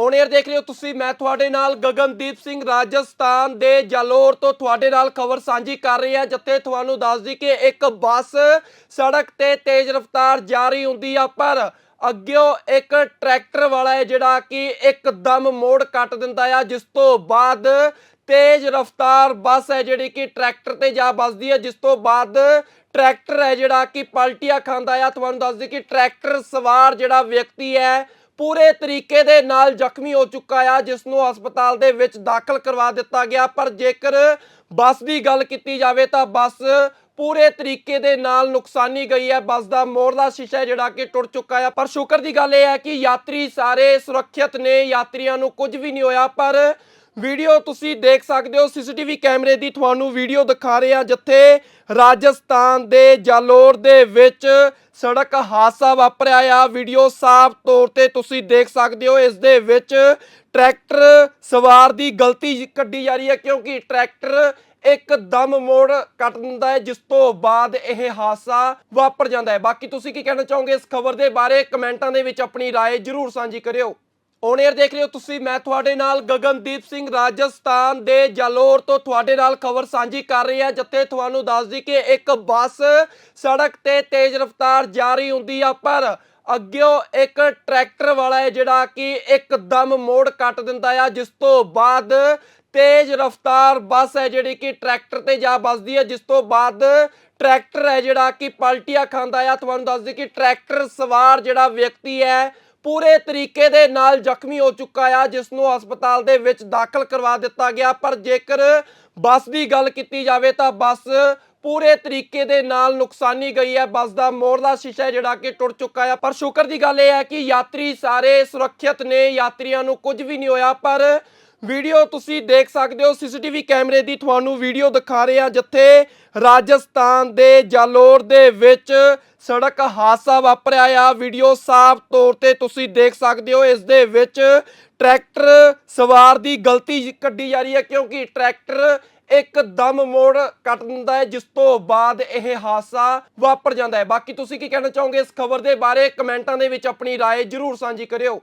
On air ਦੇਖ ਰਹੇ ਹੋ ਤੁਸੀਂ, ਮੈਂ ਤੁਹਾਡੇ ਨਾਲ ਗਗਨਦੀਪ ਸਿੰਘ, ਰਾਜਸਥਾਨ ਦੇ ਜਲੋਰ ਤੋਂ ਤੁਹਾਡੇ ਨਾਲ ਖਬਰ ਸਾਂਝੀ ਕਰ ਰਹੀ ਹਾਂ, ਜਿੱਥੇ ਤੁਹਾਨੂੰ ਦੱਸਦੀ ਕਿ ਇੱਕ ਬੱਸ ਸੜਕ ਤੇ ਤੇਜ਼ ਰਫ਼ਤਾਰ ਜਾ ਰਹੀ ਹੁੰਦੀ ਆ, ਪਰ ਅੱਗਿਓਂ ਇੱਕ ਟਰੈਕਟਰ ਵਾਲਾ ਹੈ, ਜਿਹੜਾ ਕਿ ਇੱਕਦਮ ਮੋੜ ਕੱਟ ਦਿੰਦਾ ਆ, ਜਿਸ ਤੋਂ ਬਾਅਦ ਤੇਜ਼ ਰਫ਼ਤਾਰ ਬੱਸ ਹੈ, ਜਿਹੜੀ ਕਿ ਟਰੈਕਟਰ ਤੇ ਜਾ ਵੱਜਦੀ ਹੈ ਜਿਸ ਤੋਂ ਬਾਅਦ ਟਰੈਕਟਰ ਹੈ, ਜਿਹੜਾ ਕਿ ਪਲਟੀਆਂ ਖਾਂਦਾ ਆ। ਤੁਹਾਨੂੰ ਦੱਸ ਦਈ ਕਿ ਟਰੈਕਟਰ ਸਵਾਰ ਜਿਹੜਾ ਵਿਅਕਤੀ ਹੈ ਪੂਰੇ ਤਰੀਕੇ ਦੇ ਨਾਲ ਜ਼ਖਮੀ ਹੋ ਚੁੱਕਾ ਆ ਜਿਸ ਨੂੰ ਹਸਪਤਾਲ ਦੇ ਵਿੱਚ ਦਾਖਲ ਕਰਵਾ ਦਿੱਤਾ ਗਿਆ। ਪਰ ਜੇਕਰ ਬੱਸ ਦੀ ਗੱਲ ਕੀਤੀ ਜਾਵੇ ਤਾਂ ਬੱਸ ਪੂਰੇ ਤਰੀਕੇ ਦੇ ਨਾਲ ਨੁਕਸਾਨੀ ਗਈ ਹੈ। ਬੱਸ ਦਾ ਮੋੜਲਾ ਸ਼ੀਸ਼ਾ ਜਿਹੜਾ ਕਿ ਟੁੱਟ ਚੁੱਕਾ ਹੈ ਪਰ ਸ਼ੁਕਰ ਦੀ ਗੱਲ ਇਹ ਹੈ ਕਿ ਯਾਤਰੀ ਸਾਰੇ ਸੁਰੱਖਿਅਤ ਨੇ, ਯਾਤਰੀਆਂ ਨੂੰ ਕੁਝ ਵੀ ਨਹੀਂ ਹੋਇਆ। ਪਰ ਵੀਡੀਓ ਤੁਸੀਂ ਦੇਖ ਸਕਦੇ ਹੋ ਸੀਸੀਟੀਵੀ ਕੈਮਰੇ ਦੀ ਤੁਹਾਨੂੰ ਵੀਡੀਓ ਦਿਖਾ ਰਹੇ ਆ ਜਿੱਥੇ ਰਾਜਸਥਾਨ ਦੇ ਜਾਲੋਰ ਦੇ ਵਿੱਚ ਸੜਕ ਹਾਦਸਾ ਵਾਪਰਿਆ ਆ ਵੀਡੀਓ ਸਾਫ਼ ਤੌਰ ਤੇ ਤੁਸੀਂ ਦੇਖ ਸਕਦੇ ਹੋ ਇਸ ਦੇ ਵਿੱਚ ਟਰੈਕਟਰ ਸਵਾਰ ਦੀ ਗਲਤੀ ਕੱਢੀ ਜਾ ਰਹੀ ਹੈ ਕਿਉਂਕਿ ਟਰੈਕਟਰ ਇੱਕਦਮ ਮੋੜ ਕੱਟ ਦਿੰਦਾ ਹੈ ਜਿਸ ਤੋਂ ਬਾਅਦ ਇਹ ਹਾਦਸਾ ਵਾਪਰ ਜਾਂਦਾ ਹੈ ਬਾਕੀ ਤੁਸੀਂ ਕੀ ਕਹਿਣਾ ਚਾਹੋਗੇ ਇਸ ਖਬਰ ਦੇ ਬਾਰੇ ਕਮੈਂਟਾਂ ਦੇ ਵਿੱਚ ਆਪਣੀ رائے ਜ਼ਰੂਰ ਸਾਂਝੀ ਕਰਿਓ ਔਨ 에ਅਰ ਦੇਖ ਰਹੇ ਹੋ ਤੁਸੀਂ, ਮੈਂ ਤੁਹਾਡੇ ਨਾਲ ਗਗਨਦੀਪ ਸਿੰਘ, ਰਾਜਸਥਾਨ ਦੇ ਜਲੋਰ ਤੋਂ ਤੁਹਾਡੇ ਨਾਲ ਖਬਰ ਸਾਂਝੀ ਕਰ ਰਹੀ ਹਾਂ ਜਿੱਥੇ ਤੁਹਾਨੂੰ ਦੱਸਦੀ ਕਿ ਇੱਕ ਬੱਸ ਸੜਕ ਤੇ ਤੇਜ਼ ਰਫ਼ਤਾਰ ਜਾ ਰਹੀ ਹੁੰਦੀ ਆ, ਪਰ ਅੱਗਿਓਂ ਇੱਕ ਟਰੈਕਟਰ ਵਾਲਾ ਹੈ, ਜਿਹੜਾ ਕਿ ਇੱਕਦਮ ਮੋੜ ਕੱਟ ਦਿੰਦਾ ਆ, ਜਿਸ ਤੋਂ ਬਾਅਦ ਤੇਜ਼ ਰਫ਼ਤਾਰ ਬੱਸ ਹੈ, ਜਿਹੜੀ ਕਿ ਟਰੈਕਟਰ ਤੇ ਜਾ ਵੱਜਦੀ ਹੈ ਜਿਸ ਤੋਂ ਬਾਅਦ ਟਰੈਕਟਰ ਹੈ, ਜਿਹੜਾ ਕਿ ਪਲਟੀਆਂ ਖਾਂਦਾ ਆ। ਤੁਹਾਨੂੰ ਦੱਸ ਦਈ ਕਿ ਟਰੈਕਟਰ ਸਵਾਰ ਜਿਹੜਾ ਵਿਅਕਤੀ ਹੈ ਪੂਰੇ ਤਰੀਕੇ ਦੇ ਨਾਲ ਜ਼ਖਮੀ ਹੋ ਚੁੱਕਾ ਆ ਜਿਸ ਨੂੰ ਹਸਪਤਾਲ ਦੇ ਵਿੱਚ ਦਾਖਲ ਕਰਵਾ ਦਿੱਤਾ ਗਿਆ। ਪਰ ਜੇਕਰ ਬੱਸ ਦੀ ਗੱਲ ਕੀਤੀ ਜਾਵੇ ਤਾਂ ਬੱਸ ਪੂਰੇ ਤਰੀਕੇ ਦੇ ਨਾਲ ਨੁਕਸਾਨੀ ਗਈ ਹੈ। ਬੱਸ ਦਾ ਮੋੜਲਾ ਸ਼ੀਸ਼ਾ ਜਿਹੜਾ ਕਿ ਟੁੱਟ ਚੁੱਕਾ ਹੈ ਪਰ ਸ਼ੁਕਰ ਦੀ ਗੱਲ ਇਹ ਹੈ ਕਿ ਯਾਤਰੀ ਸਾਰੇ ਸੁਰੱਖਿਅਤ ਨੇ, ਯਾਤਰੀਆਂ ਨੂੰ ਕੁਝ ਵੀ ਨਹੀਂ ਹੋਇਆ। ਪਰ ਵੀਡੀਓ ਤੁਸੀਂ ਦੇਖ ਸਕਦੇ ਹੋ ਸੀਸੀਟੀਵੀ ਕੈਮਰੇ ਦੀ ਤੁਹਾਨੂੰ ਵੀਡੀਓ ਦਿਖਾ ਰਹੇ ਆ ਜਿੱਥੇ ਰਾਜਸਥਾਨ ਦੇ ਜਾਲੋਰ ਦੇ ਵਿੱਚ ਸੜਕ ਹਾਦਸਾ ਵਾਪਰਿਆ ਆ ਵੀਡੀਓ ਸਾਫ਼ ਤੌਰ ਤੇ ਤੁਸੀਂ ਦੇਖ ਸਕਦੇ ਹੋ ਇਸ ਦੇ ਵਿੱਚ ਟਰੈਕਟਰ ਸਵਾਰ ਦੀ ਗਲਤੀ ਕੱਢੀ ਜਾ ਰਹੀ ਹੈ ਕਿਉਂਕਿ ਟਰੈਕਟਰ ਇੱਕਦਮ ਮੋੜ ਕੱਟ ਦਿੰਦਾ ਹੈ ਜਿਸ ਤੋਂ ਬਾਅਦ ਇਹ ਹਾਦਸਾ ਵਾਪਰ ਜਾਂਦਾ ਹੈ ਬਾਕੀ ਤੁਸੀਂ ਕੀ ਕਹਿਣਾ ਚਾਹੋਗੇ ਇਸ ਖਬਰ ਦੇ ਬਾਰੇ ਕਮੈਂਟਾਂ ਦੇ ਵਿੱਚ ਆਪਣੀ رائے ਜ਼ਰੂਰ ਸਾਂਝੀ ਕਰਿਓ